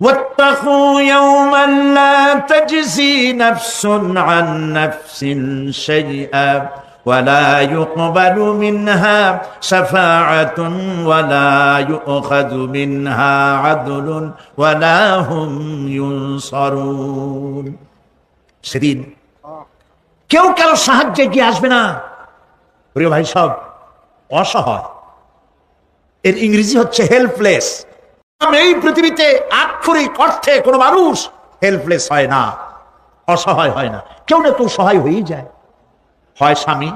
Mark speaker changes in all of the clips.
Speaker 1: واتقوا يوما لا تجزي نفس عن نفس شيئا ولا يقبل منها شفاعة ولا يؤخذ منها عدل ولا هم ينصرون সেদিন কেউ কারো সাহায্যে গিয়ে আসবে না প্রিয় ভাই সব অসহায় এর ইংরেজি হচ্ছে হেল্পলেস এই পৃথিবীতে আক্ষরিক অর্থে কোনো মানুষ হেল্পলেস হয় না, অসহায় হয় না। কেউ না কেউ সহায় হয়েই যায়। হয় স্বামী,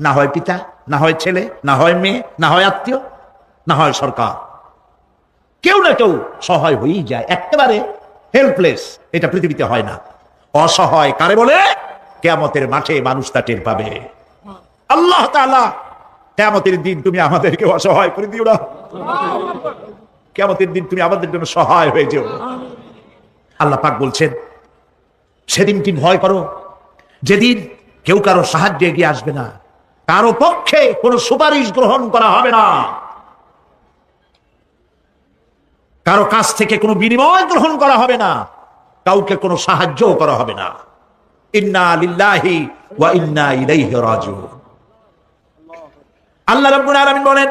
Speaker 1: না হয় পিতা, না হয় ছেলে, না হয় মেয়ে, না হয় আত্মীয়, না হয় সরকার। কেউ না কেউ সহায় হয়েই যায়। একেবারে হেল্পলেস এটা পৃথিবীতে হয় না। অসহায় কারে বলে? কেয়ামতের মাঠে মানুষ তা টের পাবে। আল্লাহ তাআলা কেয়ামতের দিন তুমি আমাদেরকে অসহায় করে দিও না। কেয়ামতের দিন তুমি আমাদের জন্য সহায় হয়ে যেও। আল্লাহ পাক বলছেন সেদিন কি ভয় করো? যেদিন কেউ কারও সাহায্যে এগিয়ে আসবে না কারও পক্ষে কোনো সুপারিশ গ্রহণ করা হবে না। কারও কাছ থেকে কোনো বিনিময় গ্রহণ করা হবে না কাউকে কোনো সাহায্য করা হবে না। ইন্না লিল্লাহি ওয়া ইন্না ইলাইহি রাজিউন। আল্লাহ রাব্বুল আলামিন বলেন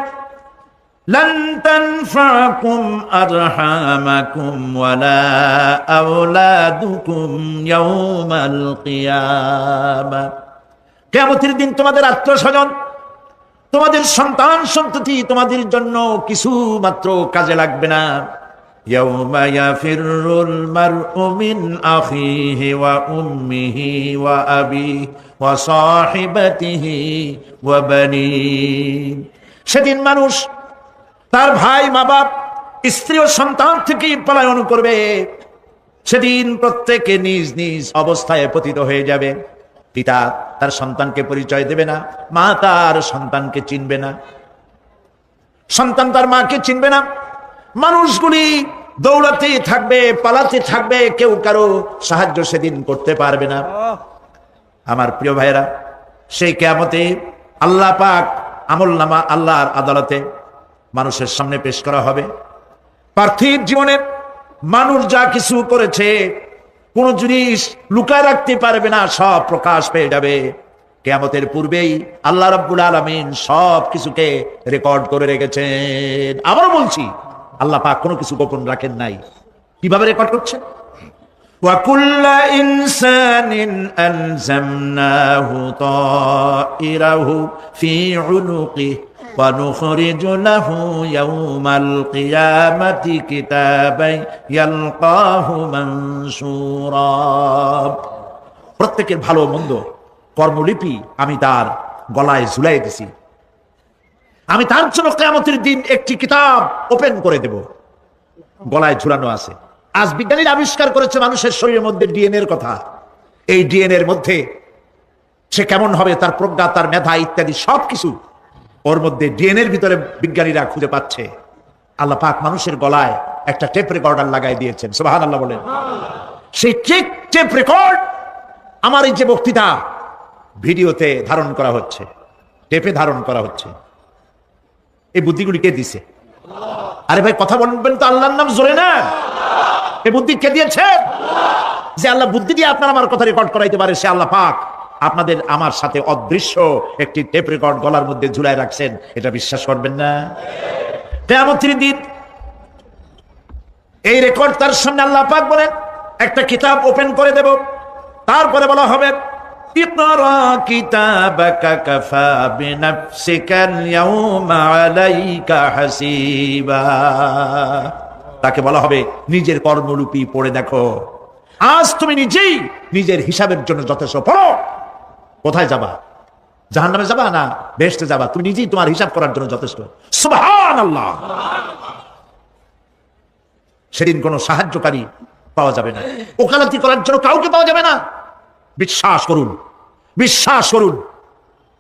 Speaker 1: لن تنفعكم أرحامكم ولا أولادكم يوم القيامة কেয়ামতের দিন তোমাদের আত্মীয় স্বজন তোমাদের সন্তান সন্ততি তোমাদের জন্য কিছু মাত্র কাজে লাগবে না يوم يفر المرء من أخيه وأمه وأبيه وصاحبته وبنيه সেদিন মানুষ তার ভাই, মা বাপ, স্ত্রী ও সন্তান থেকে পলায়ন করবে। সেদিন প্রত্যেকে নিজ নিজ অবস্থায় পতিত হয়ে যাবে। পিতা তার সন্তানকে পরিচয় দেবে না, মা তার সন্তানকে চিনবে না। সন্তান তার মাকে চিনবে না। মানুষগুলি দৌড়াতে থাকবে, পালাতে থাকবে, কেউ কারও সাহায্য সেদিন করতে পারবে না। আমার প্রিয় ভাইরা সেই কেয়ামতে আল্লাহ পাক আমল নামা আল্লাহর আদালতে মানুষের সামনে পেশ করা হবে পার্থিব জীবনে মানুষ যা কিছু করেছে কোন জিনিস লুকায় রাখতে পারবে না সব প্রকাশ পেয়ে যাবে কেয়ামতের পূর্বেই আল্লাহ রাব্বুল আলামিন সব কিছুকে রেকর্ড করে রেখেছেন আবারও বলছি আল্লাহ পাক কোনো কিছু গোপন রাখেন নাই কিভাবে রেকর্ড করছেন وكل إنسان ألزمناه طائره في عنقه ونخرج له يوم القيامة كتابا يلقاه منشورا প্রত্যেকের ভালো মন্দ কর্মলিপি আমি তার গলায় ঝুলাই দিছি আমি তার জন্য কেয়ামতের দিন একটি কিতাব ওপেন করে দেব গলায় ঝুলানো আছে আজ বিজ্ঞানীরা আবিষ্কার করেছে মানুষের শরীরের মধ্যে ডিএনএ এর কথা এই ডিএনএ এর মধ্যে সে কেমন হবে তার প্রজ্ঞা তার মেধা ইত্যাদি সবকিছু ওর মধ্যে ডিএনএ এর ভিতরে বিজ্ঞানীরা খুঁজে পাচ্ছে। আল্লাহ পাক মানুষের গলায় একটা টেপ রেকর্ডার লাগাই দিয়েছেন। সুবাহান আল্লাহ বলেন। সেই টেপ টেপ রেকর্ড আমার এই যে বক্তৃতা ভিডিওতে ধারণ করা হচ্ছে টেপে ধারণ করা হচ্ছে। এই বুদ্ধিগুলি কে দিছে? আরে ভাই, কথা বলবেন তো আল্লাহর নাম জোরে না। এই বুদ্ধি কে দিয়েছে? যে আল্লাহ বুদ্ধি দিয়ে আপনার আমার কথা রেকর্ড করাইতে পারে সে আল্লাহ পাক। আপনাদের আমার সাথে অদৃশ্য একটি টেপ রেকর্ড গলার মধ্যে ঝুলাই রাখছেন, এটা বিশ্বাস করবেন না। দিন এই রেকর্ড তার সামনে আল্লাহ পাক বলেন, একটা কিতাব ওপেন করে দেব, তারপরে বলা হবে তাকে বলা হবে, নিজের কর্মরূপী পড়ে দেখো। আজ তুমি নিজেই নিজের হিসাবের জন্য যথেষ্ট পড়ো। কোথায় যাবা? জাহান নামে যাবা না বেসতে যাবা? তুমি নিজেই তোমার হিসাব করার জন্য যথেষ্ট। আল্লাহ সেদিন কোনো সাহায্যকারী পাওয়া যাবে না। ওকালতি করার জন্য কাউকে পাওয়া যাবে না। বিশ্বাস করুন বিশ্বাস করুন।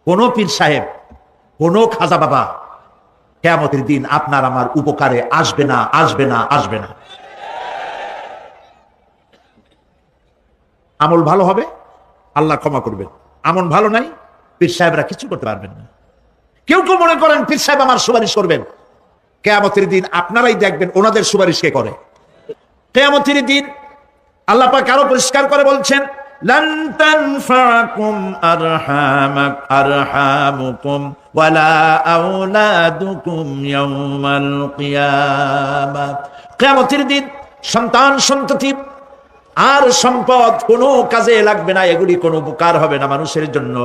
Speaker 1: কোন পীর সাহেব, কোন খাজা বাবা কেয়ামতের দিন আপনার আমার উপকারে আসবে না আসবে না আসবে না। আমল ভালো হবে, আল্লাহ ক্ষমা করবেন। আমন ভালো নাই, পীর সাহেবরা কিছু করতে পারবেন না। কেউ কেউ মনে করেন পীর সাহেব আমার সুপারিশ করবেন। কেয়ামতের দিন আপনারাই দেখবেন ওনাদের সুপারিশ কে করে। কেয়ামতির দিন আল্লাহ পাক আরও পরিষ্কার করে বলছেন কেয়ামতির দিন সন্তান সন্ততি আর সম্পদ কোনো কাজে লাগবে না এগুলি কোনো উপকার হবে না মানুষের জন্য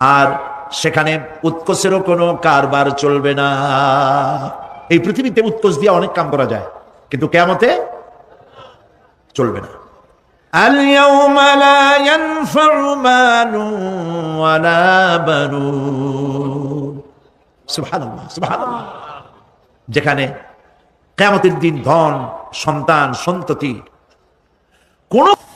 Speaker 1: আর সেখানে উৎকোষেরও কোনো কারবার চলবে না এই পৃথিবীতে উৎকোষ দিয়ে অনেক কাম করা যায় কিন্তু কেমতে চলবে না اليوم لا ينفع مال ولا بنون সুবহানাল্লাহ সুবহানাল্লাহ যেখানে কেয়ামতের দিন ধন সন্তান সন্ততি কোন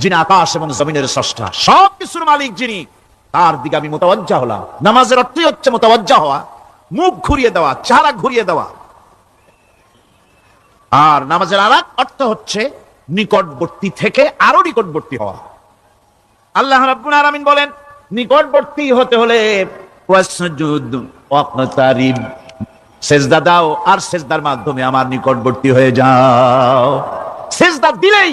Speaker 1: যিনি আকাশ এবং জমিনের স্রষ্টা, সব কিছুর মালিক যিনি, তার দিকে আমি মোতাবজ্জা হলাম। নামাজের অর্থই হচ্ছে মোতাবজ্জা হওয়া, মুখ ঘুরিয়ে দেওয়া, চেহারা ঘুরিয়ে দেওয়া। আর নামাজের আর অর্থ হচ্ছে নিকটবর্তী থেকে আরও নিকটবর্তী হওয়া। আল্লাহ রাব্বুল আলামিন বলেন, নিকটবর্তী হতে হলে ওয়াসজুদ ওয়াকতারিব, সেজদা দাও আর সেজদার মাধ্যমে আমার নিকটবর্তী হয়ে যাও। সেজদা দিলেই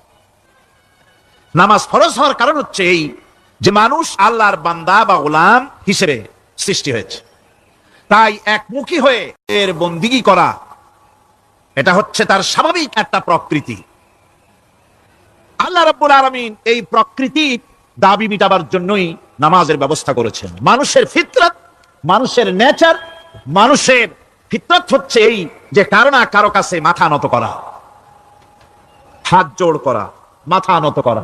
Speaker 1: নামাজ ফরজ হওয়ার কারণ হচ্ছে এই যে মানুষ আল্লাহর বান্দা বা গোলাম হিসেবে সৃষ্টি হয়েছে। তাই একমুখী হয়ে এর বন্দিগি করা, এটা হচ্ছে তার স্বাভাবিক একটা প্রকৃতি। আল্লাহ রাব্বুল আলামিন এই প্রকৃতি দাবি মিটাবার জন্যই নামাজের ব্যবস্থা করেছেন। মানুষের ফিতরত, মানুষের নেচার, মানুষের ফিতরত হচ্ছে এই যে কারও না কারও কাছে মাথা নত করা, হাত জোড় করা, মাথা নত করা।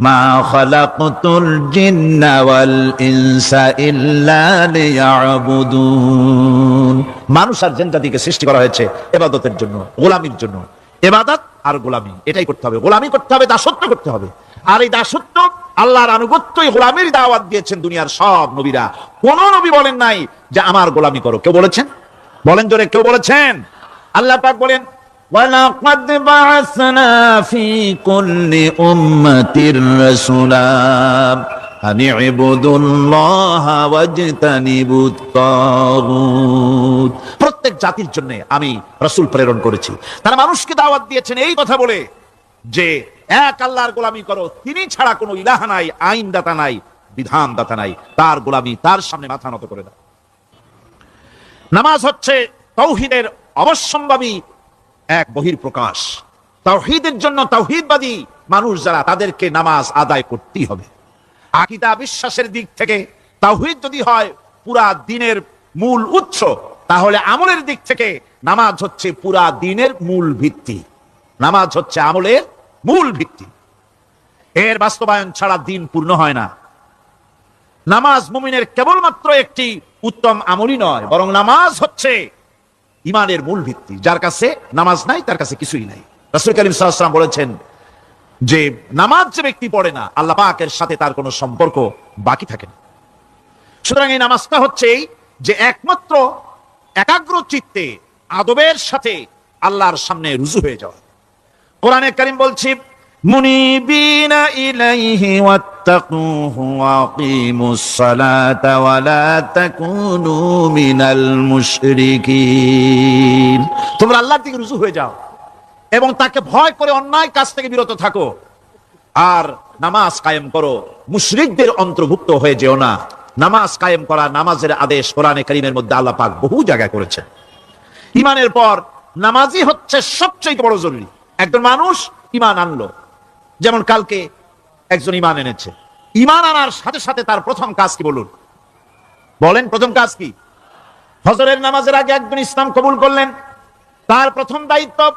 Speaker 1: মানুষ আর জিন দিকে সৃষ্টি করা হয়েছে এবাদতের জন্য, গোলামির জন্য। এবাদত আর গোলামি, এটাই করতে হবে। গোলামি করতে হবে, দাসত্ব করতে হবে। আর এই দাসত্ব আল্লাহর আনুগত্যই গোলামির দাওয়াত দিয়েছেন দুনিয়ার সব নবীরা। কোন নবী বলেন নাই যে, আমার গোলামি করো। কেউ বলেছেন? বলেন জোরে, কেউ বলেছেন? আল্লাহ পাক বলেন
Speaker 2: ولقد بعثنا في كل أمة رسولا أن اعبدوا الله واجتنبوا الطاغوت
Speaker 1: প্রত্যেক জাতির জন্য আমি রসুল প্রেরণ করেছি তারা মানুষকে দাওয়াত দিয়েছেন এই কথা বলে যে এক আল্লাহর গোলামি করো তিনি ছাড়া কোনো ইলাহা নাই আইন দাতা নাই বিধান দাতা নাই তার গোলামি তার সামনে মাথা নত করে দাও নামাজ হচ্ছে তৌহিদের অবশ্যম্ভাবী এক বহির প্রকাশ তাওহীদের জন্য তাওহীদবাদী মানুষ যারা, তাদেরকে নামাজ আদায় করতেই হবে। আকিদা বিশ্বাসের দিক থেকে তাওহীদ যদি হয় পুরা দিনের মূল উৎস, তাহলে আমলের দিক থেকে নামাজ হচ্ছে পুরা দিনের মূল ভিত্তি। নামাজ হচ্ছে আমলের মূল ভিত্তি। এর বাস্তবায়ন ছাড়া দিন পূর্ণ হয় না। নামাজ মুমিনের কেবলমাত্র একটি উত্তম আমলই নয়, বরং নামাজ হচ্ছে ইমানের মূল ভিত্তি। যার কাছে নামাজ নাই, তার কাছে কিছুই নাই। রাসুল করিম সাহসালাম বলেছেন যে, নামাজ যে ব্যক্তি পড়ে না, আল্লাহ পাকের সাথে তার কোনো সম্পর্ক বাকি থাকে না। সুতরাং এই নামাজটা হচ্ছে এই যে একমাত্র একাগ্র চিত্তে, আদবের সাথে আল্লাহর সামনে রুজু হয়ে যাওয়া। কোরআনে করিম বলছি
Speaker 2: منيبين إليه واتقوه وأقيموا الصلاة ولا تكونوا من المشركين
Speaker 1: তোমরা আল্লাহর দিকে রুজু হয়ে যাও এবং তাকে ভয় করে অন্যায় কাজ থেকে বিরত থাকো আর নামাজ কায়েম করো মুশরিকদের অন্তর্ভুক্ত হয়ে যেও না নামাজ কায়েম করা নামাজের আদেশ কোরআনে করিমের মধ্যে আল্লাহ পাক বহু জায়গায় করেছেন ইমানের পর নামাজই হচ্ছে সবচেয়ে বড় জরুরি একজন মানুষ ইমান আনলো যেমন কালকে একজন ইমান এনেছে। ইমান আনার সাথে সাথে তার প্রথম কাজ কি বলুন? বলেন, প্রথম কাজ কি? ফজরের নামাজের আগে একজন ইসলাম কবুল করলেন। তার প্রথম দায়িত্ব,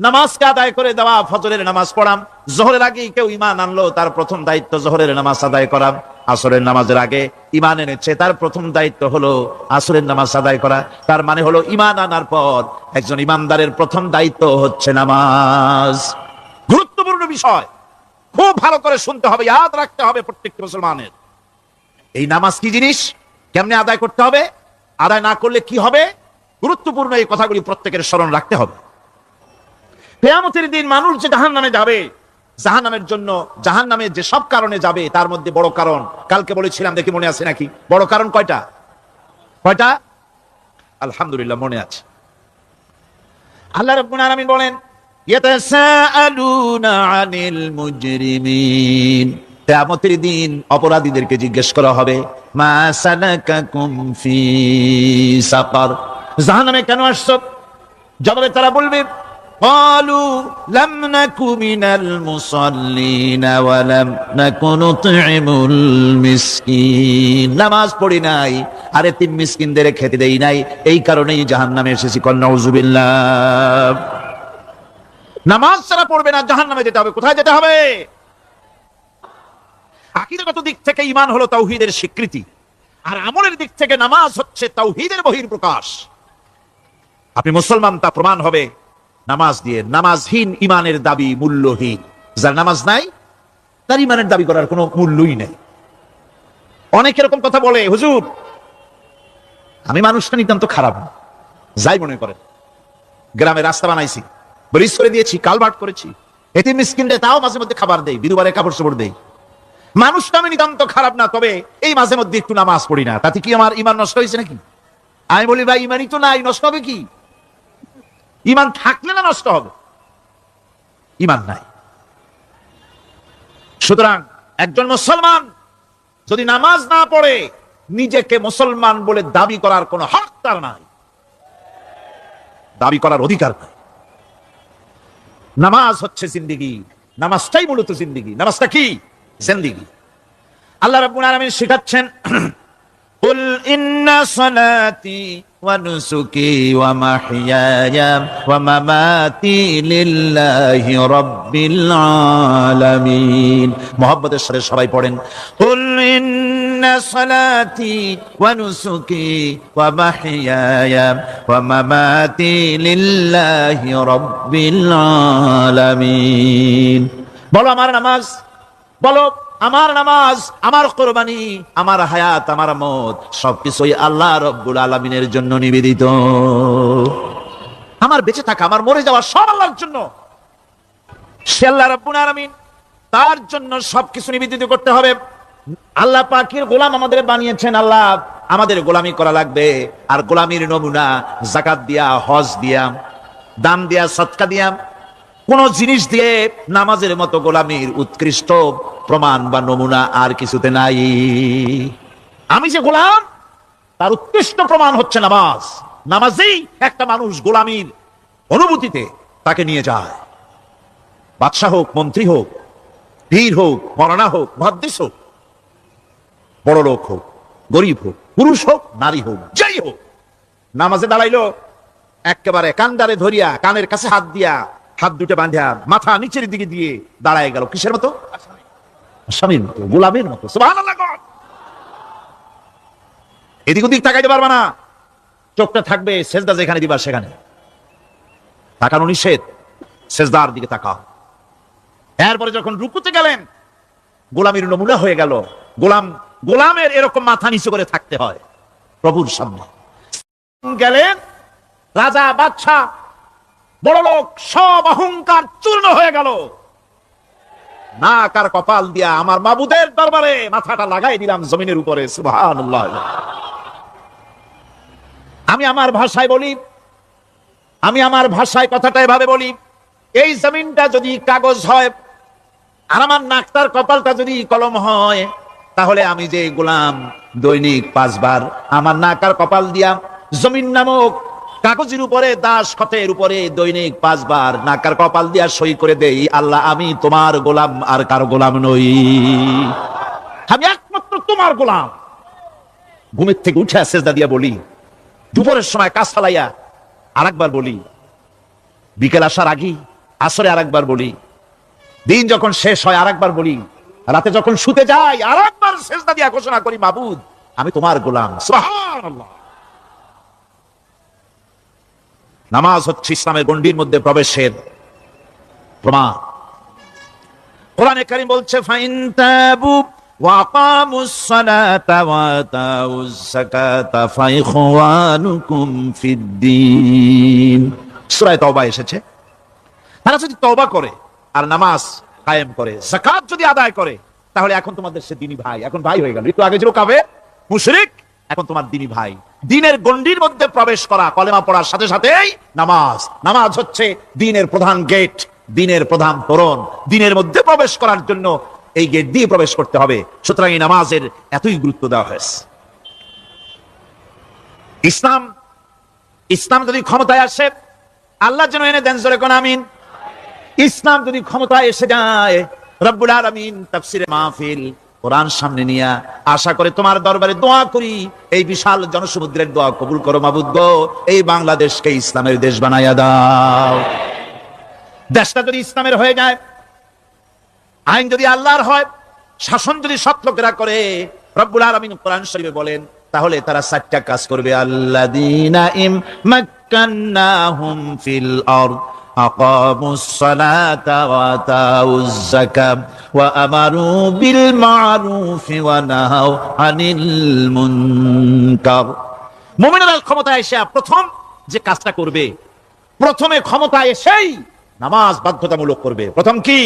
Speaker 1: নামাজকে আদায় করে দেওয়া, ফজরের নামাজ পড়াম। জহরের আগে কেউ ইমান আনলো, তার প্রথম দায়িত্ব জহরের নামাজ আদায় করাম আসরের নামাজের আগে ইমান এনেছে, তার প্রথম দায়িত্ব হলো আসরের নামাজ আদায় করা। তার মানে হলো ইমান আনার পর একজন ইমানদারের প্রথম দায়িত্ব হচ্ছে নামাজ। গুরুত্বপূর্ণ বিষয়। খুব ভালো করে শুনতে হবে, ইয়াদ রাখতে হবে প্রত্যেকটি মুসলমানের। এই নামাজ কি জিনিস? কেমনে আদায় করতে হবে? আদায় না করলে কি হবে? গুরুত্বপূর্ণ এই কথাগুলি প্রত্যেকের স্মরণ রাখতে হবে। কেয়ামতের দিন মানুষ যে জাহান নামে যাবে জাহান নামের জন্য জাহান নামে যে সব কারণে যাবে, তার মধ্যে বড় কারণ। কালকে বলেছিলাম, দেখি মনে আছে নাকি? বড় কারণ কয়টা? কয়টা? আলহামদুলিল্লাহ, মনে আছে। আল্লাহ রব্বুল আলামিন বলেন কেয়ামতের দিন অপরাধীদেরকে জিজ্ঞেস করা হবে
Speaker 2: ما سلككم في سقر
Speaker 1: জাহান্নামে কেন আসছো জবাবে তারা বলবে
Speaker 2: قالوا لم نك من المصلين ولم نك نطعم المسكين
Speaker 1: নামাজ পড়ি নাই
Speaker 2: আরে তিন মিসকিনদের খেতে দেই নাই এই কারণেই জাহান্নামে এসেছি কন্যা উজুবিল্লাহ
Speaker 1: নামাজ ছাড়া পড়বে না জাহান নামে যেতে হবে, কোথায় যেতে হবে? আকিদাগত দিক থেকে ইমান হলো তাওহীদের স্বীকৃতি, আর আমলের দিক থেকে নামাজ হচ্ছে তাওহীদের বহির প্রকাশ আপনি মুসলমান, তা প্রমাণ হবে, নামাজ দিয়ে নামাজহীন ইমানের দাবি মূল্যহীন। যার নামাজ নাই, তার ইমানের দাবি করার কোনো মূল্যই নেই। অনেক এরকম কথা বলে, হুজুর, আমি মানুষটা নিতান্ত খারাপ যাই মনে করেন, গ্রামে রাস্তা বানাইছি। ব্রিজ করে দিয়েছি, কালভার্ট করেছি। এতে মিসকিনরে তাও মাঝে মধ্যে খাবার দেই বিধুবারে কাপড় চোপড় দেই। মানুষটা আমি নিতান্ত খারাপ না, তবে এই মাঝে মধ্যে একটু নামাজ পড়ি না। তাতে কি আমার ইমান নষ্ট হয়েছে নাকি? আমি বলি, ভাই ইমানই তো নাই, নষ্ট হবে কি? ইমান থাকলে না নষ্ট হবে? ইমান নাই। সুতরাং একজন মুসলমান যদি নামাজ না পড়ে, নিজেকে মুসলমান বলে দাবি করার কোনো হক তার নাই। দাবি করার অধিকার নাই। নামাজ হচ্ছে জিন্দিগি। নামাজটাই মূলত জিন্দিগি। নামাজটা কি? জিন্দিগি। আল্লাহ রাব্বুল আলামিন শেখাচ্ছেন,
Speaker 2: কুল ইন্না সালাতি ওয়া নুসুকি ওয়া মাহইয়ায়া ওয়া মামাতি
Speaker 1: লিল্লাহি রাব্বিল আলামিন। মুহাব্বতের সাথে সবাই পড়েন,
Speaker 2: কুল إن صلاتي ونسكي ومحياي ومماتي لله رب العالمين
Speaker 1: বলো আমার নামাজ বলো আমার নামাজ আমার কোরবানি আমার হায়াত আমার মত সবকিছুই আল্লাহ রব্বুল আলমিনের জন্য নিবেদিত আমার বেঁচে থাকা আমার মরে যাওয়া সব আল্লাহর জন্য সে আল্লাহ রব্বুল আলমিন তার জন্য সবকিছু নিবেদিত করতে হবে আল্লাহ পাখির গোলাম আমাদের বানিয়েছেন, আল্লাহ আমাদের গোলামি করা লাগবে। আর গোলামির নমুনা জাকাত দিয়া, হজ দিয়া দাম দিয়া, সৎকা দিয়া। কোন জিনিস দিয়ে নামাজের মতো গোলামির উৎকৃষ্ট প্রমাণ বা নমুনা আর কিছুতে নাই। আমি যে গোলাম, তার উৎকৃষ্ট প্রমাণ হচ্ছে নামাজ। নামাজেই একটা মানুষ গোলামির অনুভূতিতে তাকে নিয়ে যায়। বাদশাহ হোক, মন্ত্রী হোক বীর হোক, মরানা হোক, মহাদ্দেশ হোক বড় লোক হোক, গরিব হোক, পুরুষ হোক, নারী হোক, যাই হোক। নামাজে দাঁড়াইলো, একেবারে কান্দারে ধরিয়া, কানের কাছে হাত দিয়া, হাত দুটো বাঁধিয়া, মাথা নিচের দিকে দিয়ে দাঁড়ায় গেল। কিসের মতো? স্বামীর মতো, গোলামের মতো। এদিক ওদিক তাকাইতে পারবা না। চোখটা থাকবে সেজদা যেখানে দিবা সেখানে। তাকানো নিষেধ, সেজদার দিকে তাকাও। এরপরে যখন রুকুতে গেলেন, গোলামির নমুনা হয়ে গেল। গোলাম গোলামের এরকম মাথা নিচু করে থাকতে হয় প্রভুর সামনে। গেলেন, রাজা, বাদশাহ, বড় লোক, সব অহংকার চূর্ণ হয়ে গেল। নাক আর কপাল দিয়া আমার মাবুদের দরবারে মাথাটা লাগাই দিলাম জমিনের উপরে আমি আমার ভাষায় বলি, আমি আমার ভাষায় কথাটা এভাবে বলি, এই জমিনটা যদি কাগজ হয় আর আমার নাকতার কপালটা যদি কলম হয় তাহলে আমি যে গোলাম দৈনিক পাঁচবার, আমার নাকার কপাল দিয়া জমিন নামক কাগজের উপরে, দাস খতের উপরে দৈনিক পাঁচবার নাকার কপাল দিয়া সই করে দেই। আল্লাহ, আমি তোমার গোলাম আর কার গোলাম নই। আমি একমাত্র তোমার গোলাম। ঘুমের থেকে উঠে সেজদা দিয়া বলি, দুপুরের সময় কাজ ফালাইয়া আরেকবার বলি, বিকেল আসার আগেই আসরে আরেকবার বলি, দিন যখন শেষ হয় আরেকবার বলি রাতে যখন শুতে যাই আরেকবার সেজদা দিয়া ঘোষণা করি মাবুদ আমি তোমার গোলাম সুবহানাল্লাহ নামাজ হচ্ছে ইসলামের গণ্ডির মধ্যে প্রবেশের প্রমাণ কোরআনে কারীম বলছে ফাইন তাবু وأقاموا الصلاة وآتوا الزكاة فإخوانكم في الدين সূরা তওবা এসেছে তারা যদি তওবা করে আর নামাজ কায়েম করে, যাকাত যদি আদায় করে, তাহলে এখন তোমাদের সে দিনী ভাই, এখন ভাই হয়ে গেল। একটু আগে ছিল কাবে মুশরিক, এখন তোমার দিনী ভাই। দিনের গণ্ডির মধ্যে প্রবেশ করা, কলেমা পড়ার সাথে সাথেই নামাজ। নামাজ হচ্ছে দিনের প্রধান গেট দিনের প্রধান তোরণ। দিনের মধ্যে প্রবেশ করার জন্য এই গেট দিয়ে প্রবেশ করতে হবে। সুতরাং এই নামাজের এতই গুরুত্ব দেওয়া হয়েছে। ইসলাম ইসলাম যদি ক্ষমতায় আসে, আল্লাহ যেন এনে দেন, জোরে কোন আমিন। ইসলাম যদি ক্ষমতায় এসে যায়, রব্বুল আলামিন তাফসিরে মাহফিল কোরআন সামনে নিয়ে আশা করে তোমার দরবারে দোয়া করি। এই বিশাল জনসমুদ্রের দোয়া কবুল করো মাবুদ গো। এই বাংলাদেশকে ইসলামের দেশ বানাইয়া দাও। দেশটা যদি ইসলামের হয়ে যায়, আইন যদি আল্লাহর হয়, শাসন যদি সৎ লোকেরা করে, রব্বুল আলামিন কোরআন শরীফে বলেন, তাহলে তারা চারটা কাজ করবে। আল্লাহ ইম أقاموا الصلاة وآتوا الزكاة وأمروا بالمعروف ونهوا عن المنكر মুমিনেরা ক্ষমতায় এসে প্রথম যে কাজটা করবে প্রথমে ক্ষমতায় এসেই নামাজ বাধ্যতামূলক করবে প্রথম কি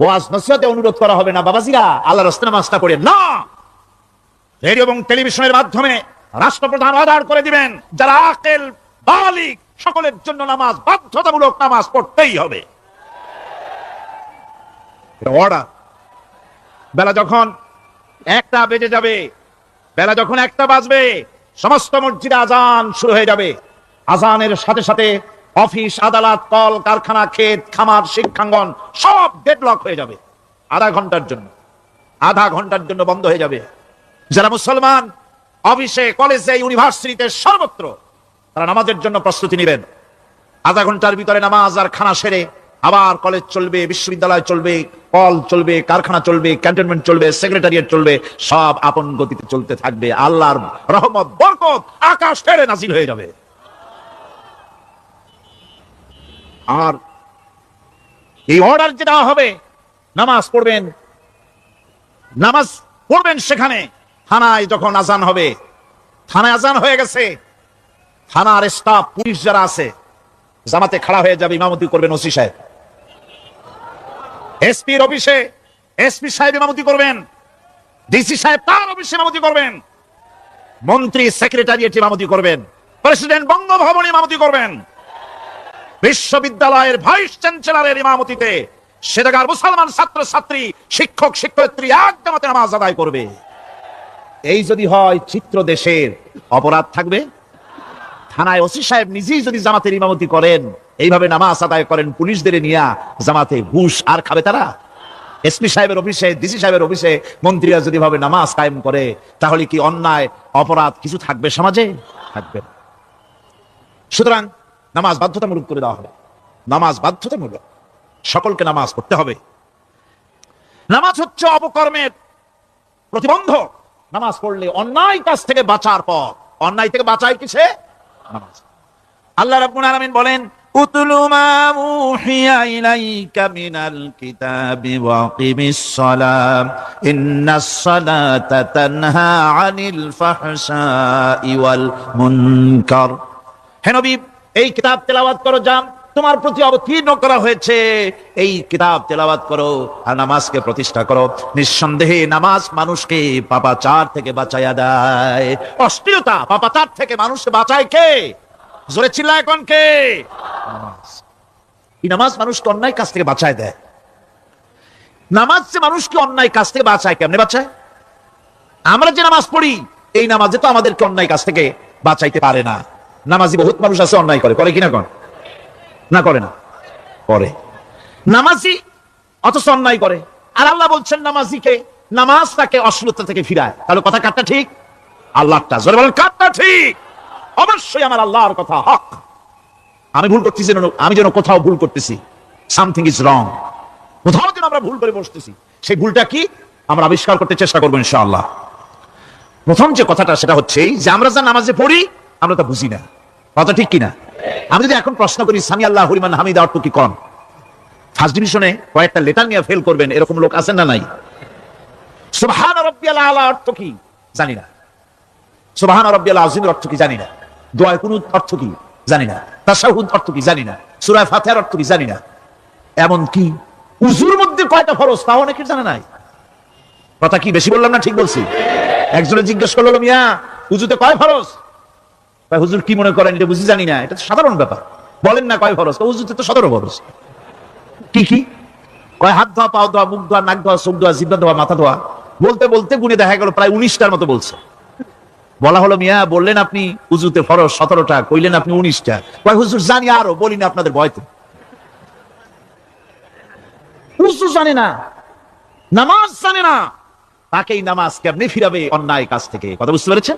Speaker 1: ওয়াজ নসিহতে অনুরোধ করা হবে না বাবাজিরা আল্লাহ রাস্তা নামাজটা পড়ে না রেডিও এবং টেলিভিশনের মাধ্যমে রাষ্ট্রপ্রধান অর্ডার করে দিবেন যারা আকেল বালিক সকলের জন্য নামাজ, বাধ্যতামূলক নামাজ পড়তেই হবে। বেলা যখন একটা বেজে যাবে, বেলা যখন একটা বাজবে, সমস্ত মসজিদে আজান শুরু হয়ে যাবে। আজানের সাথে সাথে অফিস, আদালত, কল, কারখানা, ক্ষেত, খামার, শিক্ষাঙ্গন সব ডেডলক হয়ে যাবে। আধা ঘণ্টার জন্য। আধা ঘণ্টার জন্য বন্ধ হয়ে যাবে। যারা মুসলমান, অফিসে, কলেজে, ইউনিভার্সিটিতে সর্বত্র তারা নামাজের জন্য প্রস্তুতি নেবেন। আধা ঘণ্টার ভিতরে নামাজ আর খানা সেরে আবার কলেজ চলবে, বিশ্ববিদ্যালয় চলবে কল চলবে, কারখানা চলবে ক্যান্টনমেন্ট চলবে সেক্রেটারিয়েট চলবে, সব আপন গতিতে চলতে থাকবে। আল্লাহর রহমত, বরকত আকাশ ছেড়ে নাজিল হয়ে যাবে। আর এই অর্ডার যে দেওয়া হবে, নামাজ পড়বেন নামাজ পড়বেন সেখানে, থানায় যখন আজান হবে, থানায় আজান হয়ে গেছে থানার স্টাফ, পুলিশ যারা আছে, জামাতে খাড়া হয়ে যাবে, ইমামতি করবেন ওসি সাহেব। এসপির অফিসে এসপি সাহেব ইমামতি করবেন, ডিসি সাহেব তার অফিসে ইমামতি করবেন, মন্ত্রী সেক্রেটারিয়েট ইমামতি করবেন, প্রেসিডেন্ট বঙ্গভবন ইমামতি করবেন, বিশ্ববিদ্যালয়ের ভাইস চ্যান্সেলরের ইমামতিতে সেটাকার মুসলমান ছাত্র ছাত্রী শিক্ষক, শিক্ষয়িত্রী এক জামাতে নামাজ আদায় করবে। এই যদি হয়, চিত্র দেশের অপরাধ থাকবে। থানায় ওসি সাহেব নিজেই যদি জামাতের ইমামতি করেন, এইভাবে নামাজ আদায় করেন, পুলিশদের নিয়ে জামাতে ঘুষ আর খাবে তারা? এসপি সাহেবের অফিসে, ডিসি সাহেবের অফিসে মন্ত্রীরা যদি ভাবে নামাজ কায়েম করে, তাহলে কি অন্যায়, অপরাধ কিছু থাকবে সমাজে? থাকবে সুতরাং নামাজ বাধ্যতামূলক করে দেওয়া হবে। নামাজ বাধ্যতামূলক। সকলকে নামাজ পড়তে হবে। নামাজ হচ্ছে অপকর্মের প্রতিবন্ধক। নামাজ পড়লে অন্যায় কাছ থেকে বাঁচার পর অন্যায় থেকে বাঁচায় কিসে? নামাজ আল্লাহ রাব্বুল আলামিন বলেন, উতলু মা উহিয়া ইলাইকা মিনাল কিতাবি ওয়া আকিমিস সালাম ইন্নাস সালাতা তানহা আনিল ফাহশাই ওয়াল মুনকার। হে নবী, এই কিতাব তেলাওয়াত করো যান তোমার প্রতি অবতীর্ণ করা হয়েছে। এই কিতাব তেলাওয়াত করো আর নামাজকে প্রতিষ্ঠা করো। নিঃসন্দেহে নামাজ মানুষকে পাপাচার থেকে বাঁচাইয়া দেয়। অস্থিরতা পাপাচার থেকে মানুষকে বাঁচায় কে? জোরে চিল্লা এখন কে? এই নামাজ মানুষকে অন্যায় কাছ থেকে বাঁচায় দেয়। নামাজ যে মানুষকে অন্যায় কাছ থেকে বাঁচায় কেমনে বাঁচায়? আমরা যে নামাজ পড়ি, এই নামাজে তো আমাদেরকে অন্যায় কাছ থেকে বাঁচাইতে পারে না। নামাজি বহুত মানুষ আছে, অন্যায় করে। করে কিনা কন? না করে না। করে। নামাজি অথচ অন্যায় করে। আর আল্লাহ বলছেন, নামাজিকে নামাজ তাকে অশ্লীলতা থেকে ফিরায়। তাহলে কথা কাটটা ঠিক? আল্লাহটা। জোরে বলেন কাটটা ঠিক? অবশ্যই আমার আল্লাহর কথা হক। আমি ভুল করতেছি আমি যেন কোথাও ভুল করতেছি। সামথিং ইজ রং কোথাও যেন আমরা ভুল করে বসতেছি। সেই ভুলটা কি? আমরা আবিষ্কার করতে চেষ্টা করব ইনশাআল্লাহ। প্রথম যে কথাটা, সেটা হচ্ছে যে আমরা যা নামাজে পড়ি, আমরা তা বুঝি না। কথা ঠিক কিনা? আমি যদি এখন প্রশ্ন করি সামি আল্লাহ হরিমান হামিদ অর্থ কি কন ফার্স্ট ডিভিশনে কয়েকটা লেটার নিয়ে ফেল করবেন, এরকম লোক আছেন না নাই? সুবহান রব্বিয়াল অর্থ কি? জানি না। সুবহান রব্বিয়াল আজিমের অর্থ কি? জানি না। দোয়া কুনুত অর্থ কি? জানি না। তাশাহুদ অর্থ কি? জানি না। সূরা ফাতিহার অর্থ কি? জানি না। এমন কি উজুর মধ্যে কয়টা ফরজ, তাও অনেকের জানা নাই। কথা কি বেশি বললাম না ঠিক বলছি? একজনে জিজ্ঞেস করল, মিয়া, উজুতে কয় ফরজ? কয়, হুজুর কি মনে করেন এটা বুঝি জানি না এটা সাধারণ ব্যাপার। বলেন না কয় ফরজ উজুতে তো সতেরো ফরজ। কি কি? কয় হাত ধোয়া পাও ধোয়া মুখ ধোয়া নাক ধোয়া চোখ ধোয়া জিব্বা ধোয়া মাথা ধোয়া বলতে বলতে গুনে দেখা গেল প্রায় উনিশটার মতো বলছে। বলা হলো মিয়া বললেন আপনি উজুতে ফরজ সতেরোটা কইলেন আপনি উনিশটা। কয় হুজুর জানি আরও বলি না আপনাদের ভয়তে। উজু জানে না নামাজ জানে না তাকেই নামাজ কেমনে ফিরাবে অন্যায় কাছ থেকে কথা বুঝতে পেরেছেন?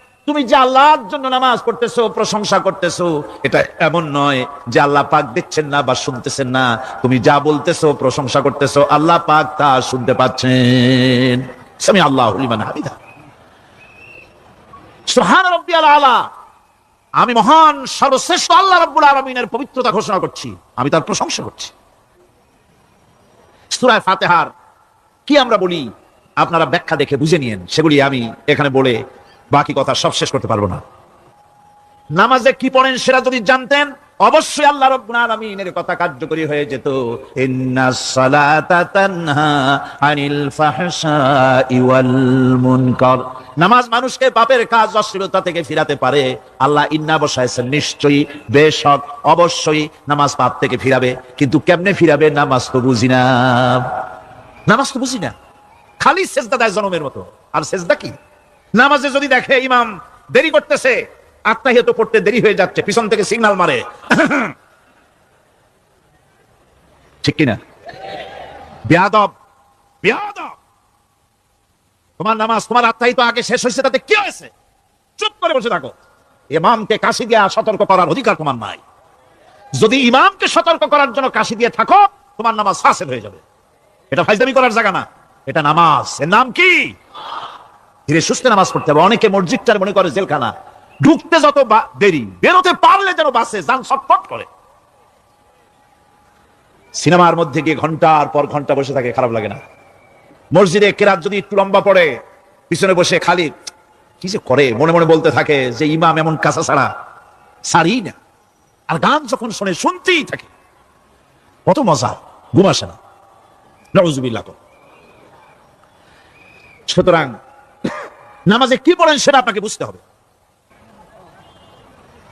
Speaker 1: তুমি যে আল্লাহর জন্য নামাজ পড়তেছো, প্রশংসা করতেছো, এটা এমন নয় যে আল্লাহ পাক দেখছেন না বা শুনতেছেন না। তুমি যা বলতেছো, প্রশংসা করতেছো, আল্লাহ পাক তা শুনতে পাচ্ছেন। সামি আল্লাহু হামিদা। সুহান রব্বিয়াল আলা। আমি মহান, সর্বশ্রেষ্ঠ আল্লাহ রব্বুল আলমিনের পবিত্রতা ঘোষণা করছি। আমি তার প্রশংসা করছি। সুরায় ফাতেহার, কি আমরা বলি? আপনারা ব্যাখ্যা দেখে বুঝে নিয়েন। সেগুলি আমি এখানে বলে বাকি কথা সব শেষ করতে পারব না। নামাজে কি পড়েন সেটা যদি জানতেন, অবশ্যই আল্লাহ রব্বুল কথা কার্যকরী হয়ে যেত। নামাজ মানুষকে পাপের কাজ, অশ্লীলতা থেকে ফিরাতে পারে। আল্লাহ ইন্না বসাইছেন, নিশ্চয়ই, বেশক, অবশ্যই নামাজ পাপ থেকে ফিরাবে। কিন্তু কেমনে ফিরাবে, নামাজ তো বুঝি না। নামাজ তো বুঝি না। খালি সেজদা দেয় জনমের মতো। আর সেজদা কি? নামাজে যদি দেখে ইমাম দেরি করতেছে আত্মাহিত পড়তে দেরি হয়ে যাচ্ছে, পিছন থেকে সিগন্যাল মারে। ঠিক কিনা? বেয়াদব বেয়াদব। তোমার নামাজ, তোমার আত্মাহিত আগে শেষ হয়েছে, তাতে কি হয়েছে? চুপ করে বসে থাকো। ইমামকে কাশি দিয়া সতর্ক করার অধিকার তোমার নাই। যদি ইমামকে সতর্ক করার জন্য কাশি দিয়ে থাকো, তোমার নামাজ ফাসেল হয়ে যাবে। এটা ফাইজদামি করার জায়গা না। এটা নামাজ। এর নাম কি? ধীরে সুস্থে নামাজ পড়তে হবে। অনেকে মসজিদটার মনে করে জেলখানা। ঢুকতে যত দেরি, বেরোতে পারলে যেন বাসে যান, ছটফট করে। সিনেমার মধ্যে গিয়ে ঘণ্টার পর ঘণ্টা বসে থাকে, খারাপ লাগে না। মসজিদে কেরাত যদি একটু লম্বা পড়ে, পিছনে বসে খালি, কি যে করে? মনে মনে বলতে থাকে যে ইমাম এমন কাঁচা ছাড়া সারি না। আর গান যখন শোনে, শুনতেই থাকে। কত মজা, ঘুম না। সুতরাং নামাজে কি পড়েন সেটা আপনাকে বুঝতে হবে।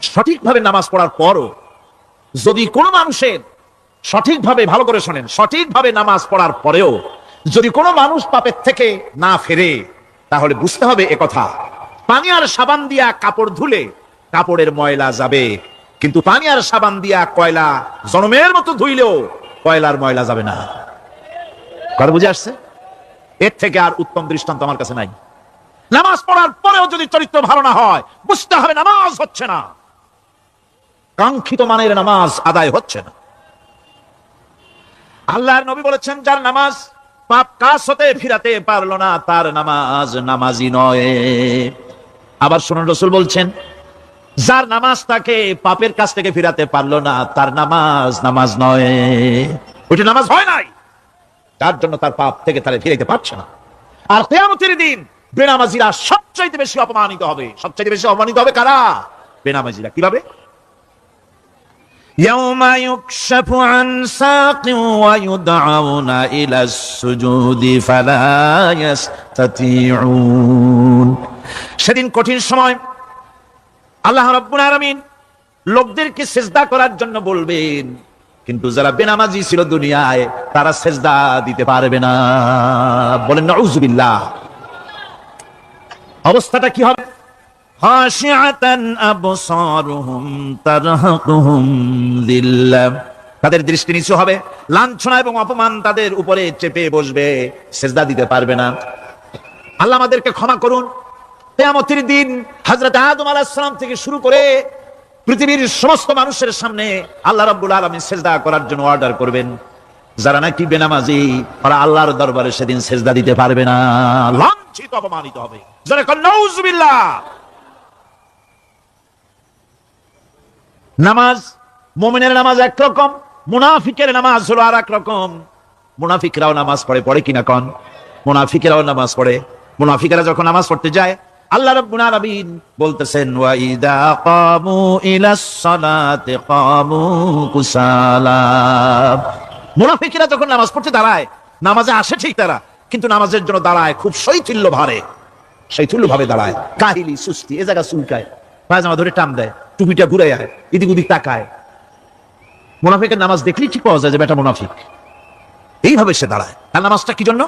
Speaker 1: সঠিকভাবে নামাজ পড়ার পরও যদি কোনো মানুষের সঠিকভাবে ভালো করে শোনেন, সঠিকভাবে নামাজ পড়ার পরেও যদি কোনো মানুষ পাপের থেকে না ফেরে, তাহলে বুঝতে হবে কথা। পানি আর সাবান দিয়া কাপড় ধুলে কাপড়ের ময়লা যাবে, কিন্তু পানি আর সাবান দিয়া কয়লা জনমের মতো ধুইলেও কয়লার ময়লা যাবে না। কথা বুঝে আসছে? এর থেকে আর উত্তম দৃষ্টান্ত আমার কাছে নাই। নামাজ পড়ার পরেও যদি চরিত্র ভালো না হয়, বুঝতে হবে নামাজ হচ্ছে না। কাঙ্ক্ষিত মানের নামাজ আদায় হচ্ছে না। আল্লাহর নবী বলেছেন, যার নামাজ পাপ কাজ হতে ফিরাতে পারল না, তার নামাজ নামাজি নয়। আবার শুনুন, রসুল বলছেন, যার নামাজ তাকে পাপের কাছ থেকে ফিরাতে পারল না, তার নামাজ নামাজ নয়। ওইটা নামাজ হয় নাই। তার জন্য তার পাপ থেকে তারা ফিরাইতে পারছে না। আর কেয়ামতের দিন বেনামাজিরা সবচাইতে বেশি অপমানিত হবে সবচাইতে বেশি অপমানিত হবে কারা বেনামাজিরা কিভাবে
Speaker 2: يوم يكشف عن ساق ويدعون إلى السجود فلا يستطيعون
Speaker 1: সেদিন কঠিন সময় আল্লাহ রব্বুল আলামিন লোকদেরকে সেজদা করার জন্য বলবেন কিন্তু যারা বেনামাজি ছিল দুনিয়ায় তারা সেজদা দিতে পারবে না বলেন নাউজুবিল্লাহ অবস্থাটা কি হবে? তাদের দৃষ্টি নিচু হবে, লাঞ্ছনা এবং অপমান তাদের উপরে চেপে বসবে, সেজদা দিতে পারবে না। আল্লাহ আমাদেরকে ক্ষমা করুন। কেয়ামতের দিন হাজরত আদম আলাহাম থেকে শুরু করে পৃথিবীর সমস্ত মানুষের সামনে আল্লাহ রব্বুল আলমী সেজদা করার জন্য অর্ডার করবেন। যারা নাকি বেনামাজি ওরা আল্লাহর দরবারে সেদিন সেজদা দিতে পারবে না। লাঞ্ছিত অপমানিত হবে। নামাজ, মোমেনের নামাজ একরকম মুনাফিকের নামাজ হলো আর রকম। মুনাফিকরাও নামাজ পড়ে পড়ে কিনা কন? মুনাফিকেরাও নামাজ পড়ে। মুনাফিকেরা যখন নামাজ পড়তে যায়, আল্লাহ রাব্বুল আলামিন বলতেছেন ওয়া ইদা কামু ইলাস কুসালা মুনাফিকেরা যখন নামাজ পড়তে দাঁড়ায়, নামাজে আসে ঠিক তারা। কিন্তু নামাজের জন্য দাঁড়ায়, খুব শৈথিল্য ভারে। শৈথিল্য ভাবে দাঁড়ায়। কাহিলি সুস্তি এ জায়গা চুলকায়। পায়জামা ধরে টান দেয়, টুপিটা ঘুরে আয় এদিক ওদিক তাকায়। মুনাফিকের নামাজ দেখলেই ঠিক পাওয়া যায় যে বেটা মুনাফিক। এইভাবে সে দাঁড়ায়। তার নামাজটা কি জন্য?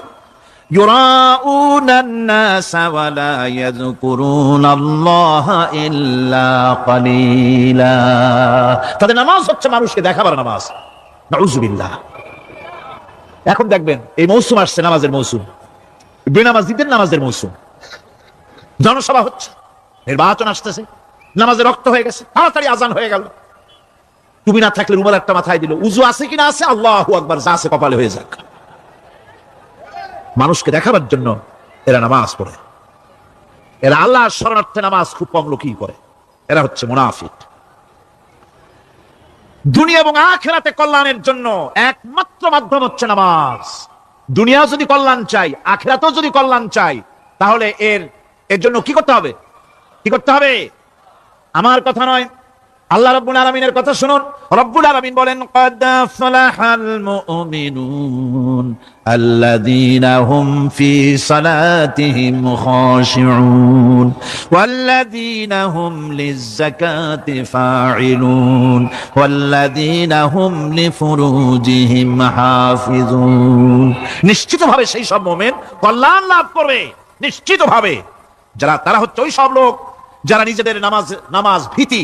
Speaker 1: তাদের নামাজ হচ্ছে মানুষকে দেখাবার নামাজ। নাউজুবিল্লাহ এখন দেখবেন, এই মৌসুম আসছে, নামাজের মৌসুম। বেনামাজিদের নামাজের মৌসুম। জনসভা হচ্ছে, নির্বাচন আসতেছে নামাজে রক্ত হয়ে গেছে, তাড়াতাড়ি আজান হয়ে গেল। টুপি না থাকলে রুমাল একটা মাথায় দিল, উজু আছে কিনা আছে, আল্লাহ আকবার, যা আছে কপালে হয়ে যাক। মানুষকে দেখাবার জন্য এরা নামাজ পড়ে। এরা আল্লাহ শরণার্থে নামাজ খুব কম লোকই করে। এরা হচ্ছে মুনাফিক। দুনিয়া এবং আখেরাতে কল্যাণের জন্য একমাত্র মাধ্যম হচ্ছে নামাজ। দুনিয়া যদি কল্যাণ চাই, আখেরাতেও যদি কল্যাণ চাই, তাহলে এর এর জন্য কি করতে হবে? কি করতে হবে? আমার কথা নয় আল্লাহ রব্বুল আলমিনের কথা শুনুন। রব্বুল আলমিন বলেন
Speaker 2: কদাফলাহাল মুমিনুন আল্লাযীনা হুম ফি সালাতিহিম খাশিউন, ওয়াল্লাযীনা হুম লিযাকাতি ফাঈলুন, ওয়াল্লাযীনা হুম লিফুরুজিহিম হাফিজুন
Speaker 1: নিশ্চিতভাবে সেই সব মোমেন কল্যাণ লাভ করবে। নিশ্চিতভাবে। যারা, তারা হচ্ছে ওই সব লোক যারা নিজেদের নামাজ নামাজ ভীতি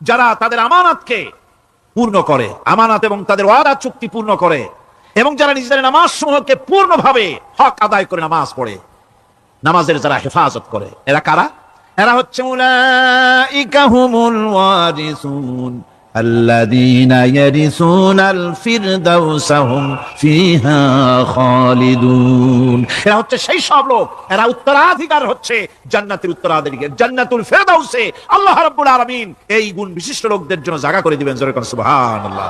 Speaker 1: যারা তাদের আমানাতকে পূর্ণ করে, আমানাত এবং তাদের ওয়াদা চুক্তি পূর্ণ করে, এবং যারা নিজেদের নামাজ সমূহকে পূর্ণভাবে হক আদায় করে নামাজ পড়ে, নামাজের যারা হেফাজত করে, এরা কারা? এরা হচ্ছে
Speaker 2: الذين يرثون الفردوس هم فيها خالدون
Speaker 1: এরা হচ্ছে সেই সব লোক এরা উত্তরাধিকার হচ্ছে জান্নাতের উত্তরাধিকার জান্নাতুল ফেরদাউসে আল্লাহ রাব্বুল আলামিন এই গুণ বিশিষ্ট লোকদের জন্য জায়গা করে দিবেন জোরে করে সুবহানাল্লাহ